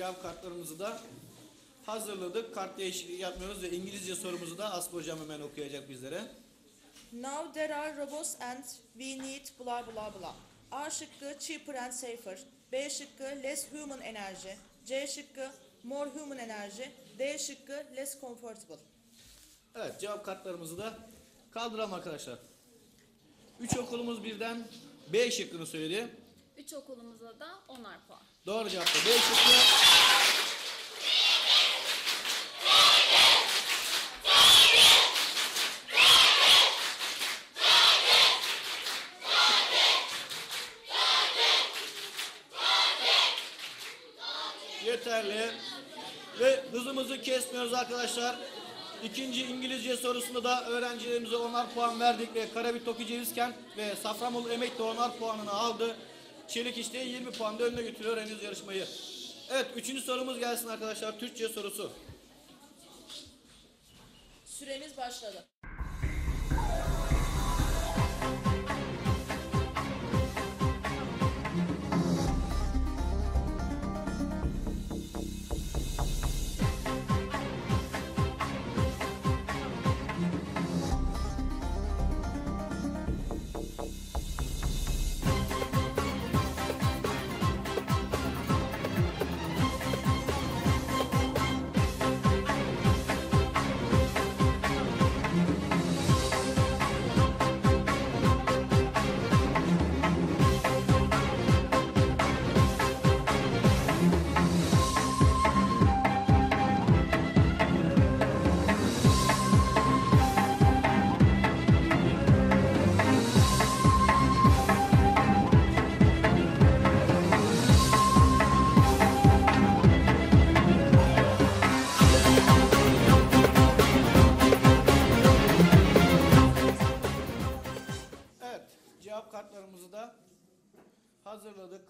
cevap kartlarımızı da hazırladık. Kart değişikliği yapmıyoruz ve İngilizce sorumuzu da Aslı hocam hemen okuyacak bizlere. Now there are robots and we need blah blah blah. A şıkkı cheaper and safer. B şıkkı less human enerji. C şıkkı more human enerji. D şıkkı less comfortable. Evet cevap kartlarımızı da kaldıralım arkadaşlar. Üç okulumuz birden B şıkkını söyledi. Üç okulumuza da onar puan. Doğru cevap da B şıkkı. Yeterli. Ve hızımızı kesmiyoruz arkadaşlar. İkinci İngilizce sorusunda da öğrencilerimize onar puan verdik ve Karabük Toki Cevizkent ve Safranbolu Emek de onar puanını aldı. Çelik işte 20 puan da önüne götürüyor henüz yarışmayı. Evet üçüncü sorumuz gelsin arkadaşlar. Türkçe sorusu. Süremiz başladı.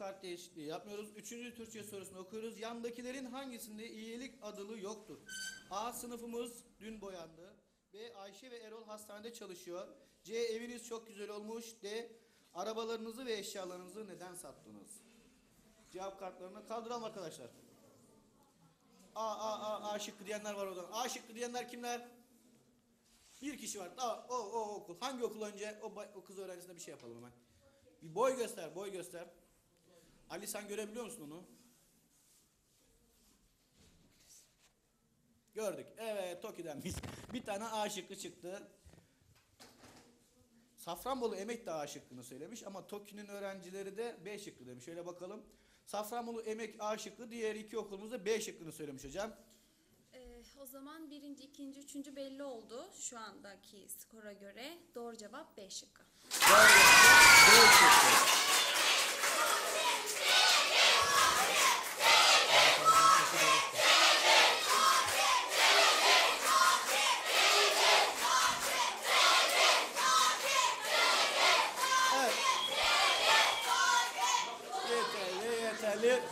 Kart değişikliği yapmıyoruz. Üçüncü Türkçe sorusunu okuyoruz. Yandakilerin hangisinde iyilik adılı yoktur? A sınıfımız dün boyandı. B Ayşe ve Erol hastanede çalışıyor. C eviniz çok güzel olmuş. D arabalarınızı ve eşyalarınızı neden sattınız? Cevap kartlarını kaldıralım arkadaşlar. A A A A şıkkı diyenler var oradan. A şıkkı diyenler kimler? Bir kişi var. Aa, o, o okul. Hangi okul önce? O, o kız öğrencisine bir şey yapalım hemen. Bir boy göster, boy göster. Ali sen görebiliyor musun onu? Gördük. Evet, Toki'den biz. Bir tane A şıkkı çıktı. Safranbolu Emek de A şıkkını söylemiş ama Toki'nin öğrencileri de B şıkkı demiş. Şöyle bakalım. Safranbolu Emek A şıkkı, diğer iki okulumuz da B şıkkını söylemiş hocam. Ee, o zaman birinci, ikinci, üçüncü belli oldu şu andaki skora göre. Doğru cevap B şıkkı. Doğru. B şıkkı. Evet. Yeterli, yeterli.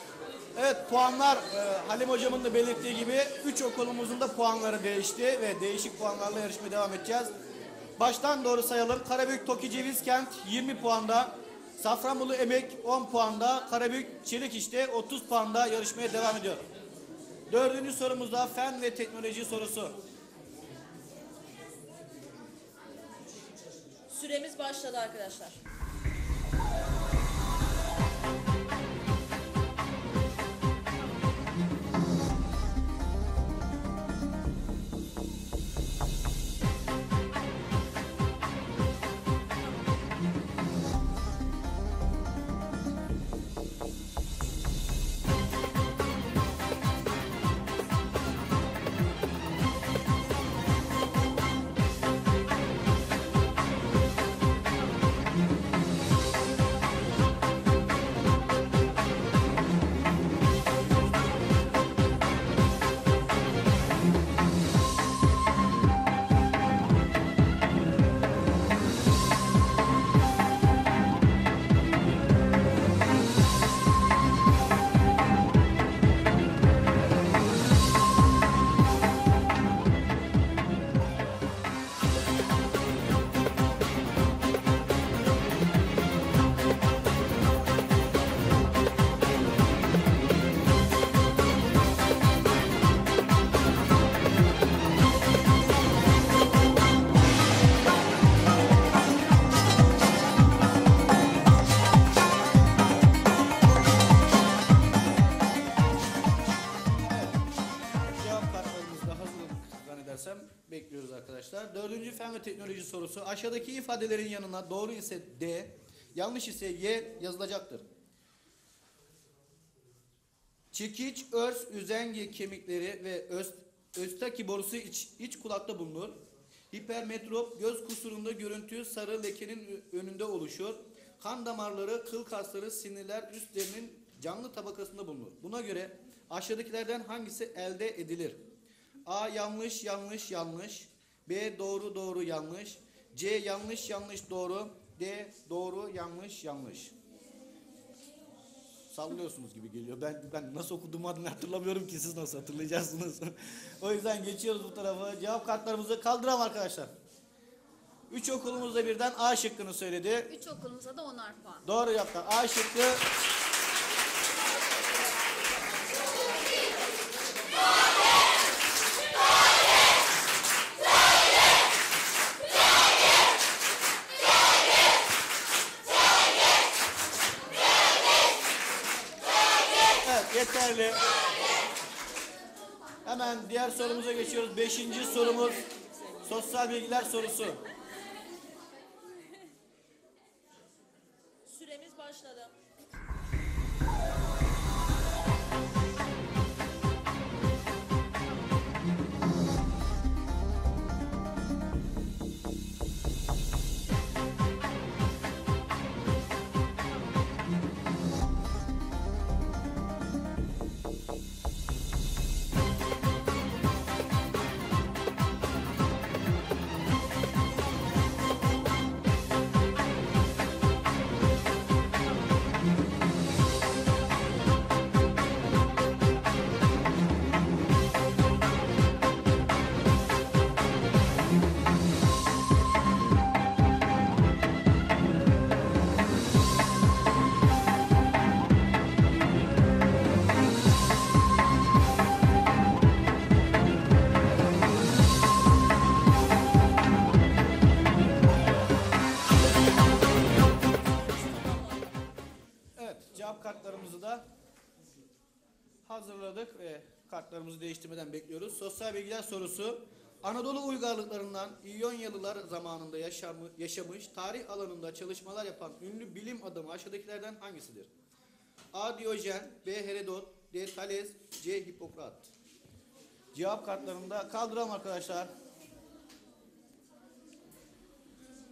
Evet puanlar e, Halim hocamın da belirttiği gibi 3 okulumuzun da puanları değişti ve değişik puanlarla yarışmaya devam edeceğiz. Baştan doğru sayalım. Karabük Toki Cevizkent 20 puanda. Safranbolu Emek 10 puanda. Karabük Çelik işte 30 puanda yarışmaya devam ediyor. Dördüncü sorumuz da fen ve teknoloji sorusu. Süremiz başladı arkadaşlar. Bekliyoruz arkadaşlar. Dördüncü fen ve teknoloji sorusu. Aşağıdaki ifadelerin yanına doğru ise D, yanlış ise Y yazılacaktır. Çekiç, örs, üzengi kemikleri ve öst, östaki borusu iç, iç kulakta bulunur. Hipermetrop göz kusurunda görüntü sarı lekenin önünde oluşur. Kan damarları, kıl kasları, sinirler üst derinin canlı tabakasında bulunur. Buna göre aşağıdakilerden hangisi elde edilir? A yanlış yanlış yanlış. B doğru doğru yanlış. C yanlış yanlış doğru. D doğru yanlış yanlış. Sallıyorsunuz gibi geliyor. Ben ben nasıl okuduğumu adını hatırlamıyorum ki siz nasıl hatırlayacaksınız. o yüzden geçiyoruz bu tarafa. Cevap kartlarımızı kaldıralım arkadaşlar. Üç okulumuzda birden A şıkkını söyledi. Üç okulumuza da onar puan. Doğru yaptı. A şıkkı Evet yeterli. Hemen diğer sorumuza geçiyoruz. Beşinci sorumuz sosyal bilgiler sorusu. Süremiz başladı. Hazırladık ve kartlarımızı değiştirmeden bekliyoruz. Sosyal bilgiler sorusu. Anadolu uygarlıklarından İyonyalılar zamanında yaşamı, yaşamış, tarih alanında çalışmalar yapan ünlü bilim adamı aşağıdakilerden hangisidir? A. Diyojen, B. Herodot, D. Thales, C. Hipokrat. Cevap kartlarını da kaldıralım arkadaşlar.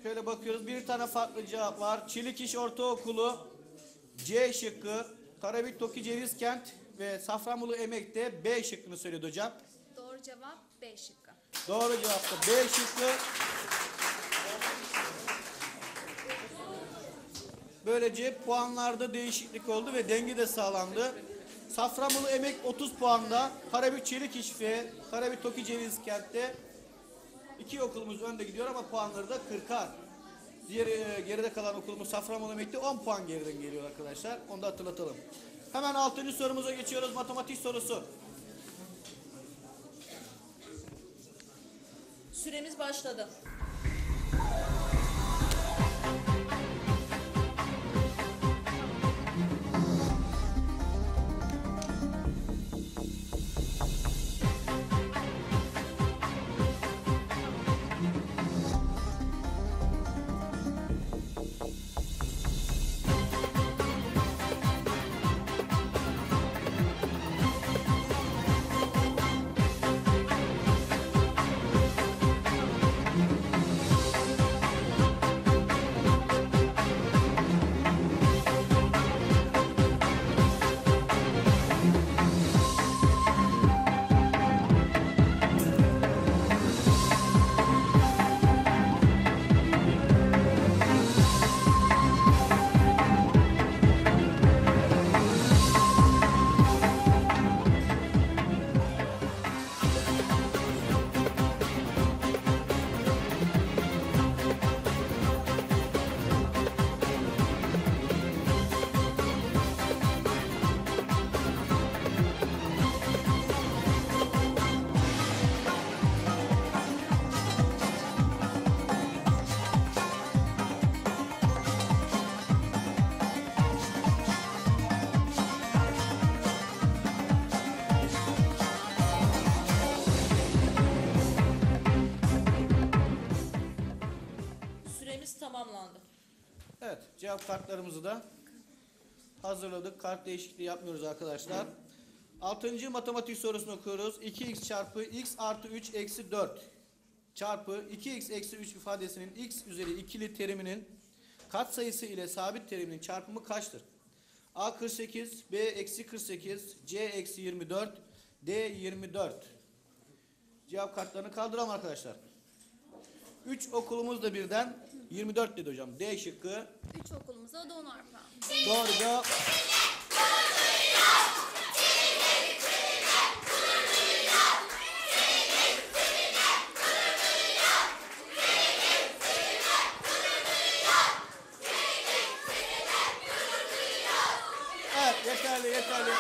Şöyle bakıyoruz. Bir tane farklı cevap var. Çilikiş Ortaokulu C şıkkı. Karabük Toki Ceviz Kent ve Safranbolu Emek'te B şıkkını söyledi hocam. Doğru cevap B şıkkı. Doğru cevap da B şıkkı. Böylece puanlarda değişiklik oldu ve denge de sağlandı. Safranbolu Emek 30 puanda, Karabük Çelik İş ve Karabük Toki Ceviz Kent'te iki okulumuz önde gidiyor ama puanları da 40'ar. Diğer e, geride kalan okulumuz Safranbolu Emek'te 10 puan geriden geliyor arkadaşlar. Onu da hatırlatalım. Hemen 6. sorumuza geçiyoruz. Matematik sorusu. Süremiz başladı. Evet, cevap kartlarımızı da hazırladık. Kart değişikliği yapmıyoruz arkadaşlar. Altıncı matematik sorusunu okuyoruz. 2x çarpı x artı 3 eksi 4 çarpı 2x eksi 3 ifadesinin x üzeri ikili teriminin katsayısı ile sabit teriminin çarpımı kaçtır? A 48, B eksi 48, C eksi 24, D 24. Cevap kartlarını kaldıralım arkadaşlar. 3 okulumuz da birden 24 dedi hocam. D şıkkı. 3 okulumuza o da onar puan. Doğru cevap. Evet yeterli yeterli.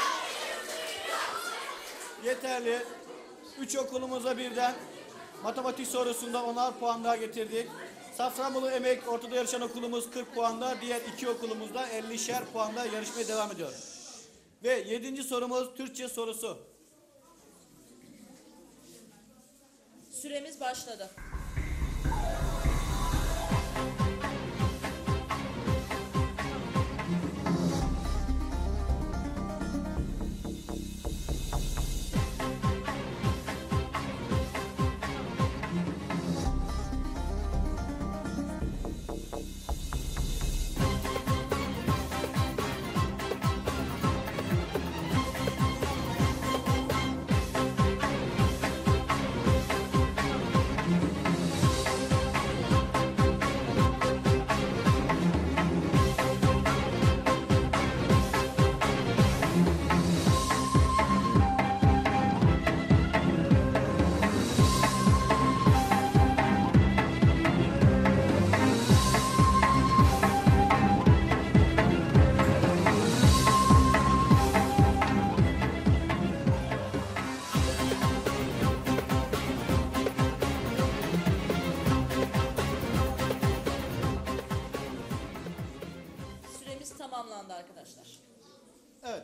Yeterli. Üç okulumuza birden matematik sorusunda onar puan daha getirdik. Safranbolu Emek Ortada Yarışan okulumuz 40 puanda, diğer iki okulumuzda 50'şer puanda yarışmaya devam ediyor. Ve yedinci sorumuz Türkçe sorusu. Süremiz başladı.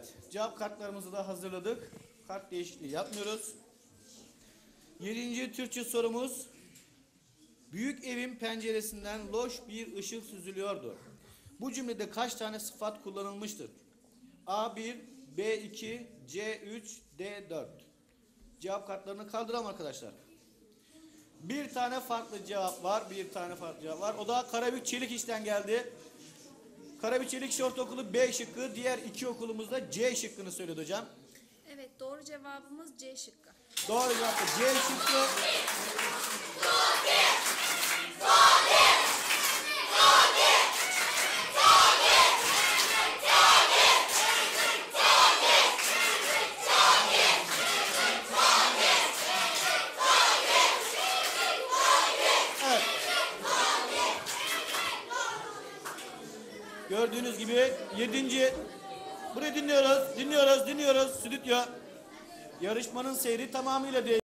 Evet, cevap kartlarımızı da hazırladık. Kart değişikliği yapmıyoruz. Yedinci Türkçe sorumuz. Büyük evin penceresinden loş bir ışık süzülüyordu. Bu cümlede kaç tane sıfat kullanılmıştır? A1, B2, C3, D4. Cevap kartlarını kaldıralım arkadaşlar. Bir tane farklı cevap var. Bir tane farklı cevap var. O da Karabük Çelik işten geldi. Karabük Çelik İş Ortaokulu B şıkkı. Diğer iki okulumuzda C şıkkını söyledi hocam. Evet doğru cevabımız C şıkkı. Doğru cevap da C şıkkı. Evet. Gördüğünüz gibi yedinci burayı dinliyoruz, dinliyoruz, dinliyoruz. Stüdyo. Yarışmanın seyri tamamıyla değişti.